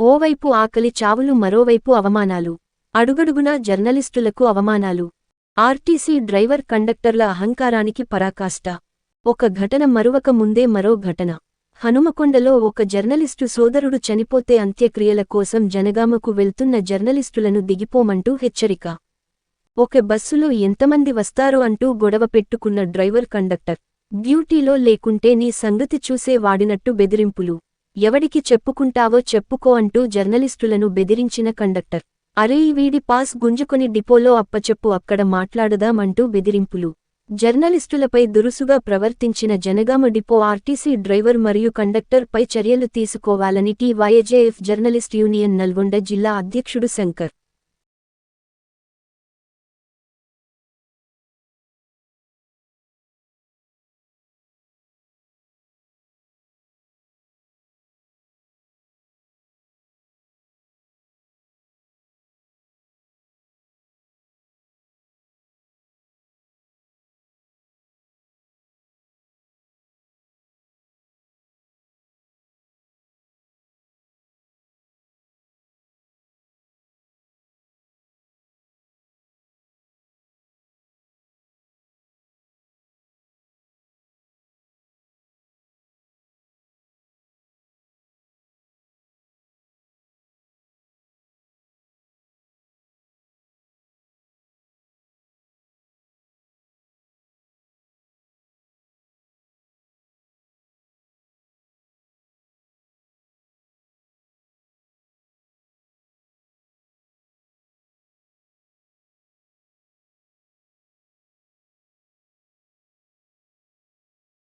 ఓవైపు ఆకలి చావులు మరోవైపు అవమానాలు. అడుగడుగునా జర్నలిస్టులకు అవమానాలు. ఆర్టీసీ డ్రైవర్ కండక్టర్ల అహంకారానికి పరాకాష్ట. ఒక ఘటన మరువక ముందే మరో ఘటన. హనుమకొండలో ఒక జర్నలిస్టు సోదరుడు చనిపోతే అంత్యక్రియల కోసం జనగామకు వెళ్తున్న జర్నలిస్టులను దిగిపోమంటూ హెచ్చరిక. ఒక బస్సులో ఎంతమంది వస్తారో అంటూ గొడవ పెట్టుకున్న డ్రైవర్ కండక్టర్. డ్యూటీలో లేకుంటే నీ సంగతి చూసే వాడినట్టు బెదిరింపులు. ఎవడికి చెప్పుకుంటావో చెప్పుకో అంటూ జర్నలిస్టులను బెదిరించిన కండక్టర్. అరే వీడి పాస్ గుంజుకొని డిపోలో అప్పచెప్పు అక్కడ మాట్లాడదామంటూ బెదిరింపులు. జర్నలిస్టులపై దురుసుగా ప్రవర్తించిన జనగామ డిపో ఆర్టీసీ డ్రైవర్ మరియు కండక్టర్ పై చర్యలు తీసుకోవాలని టీవైజేఎఫ్ జర్నలిస్ట్ యూనియన్ నల్గొండ జిల్లా అధ్యక్షుడు శంకర్.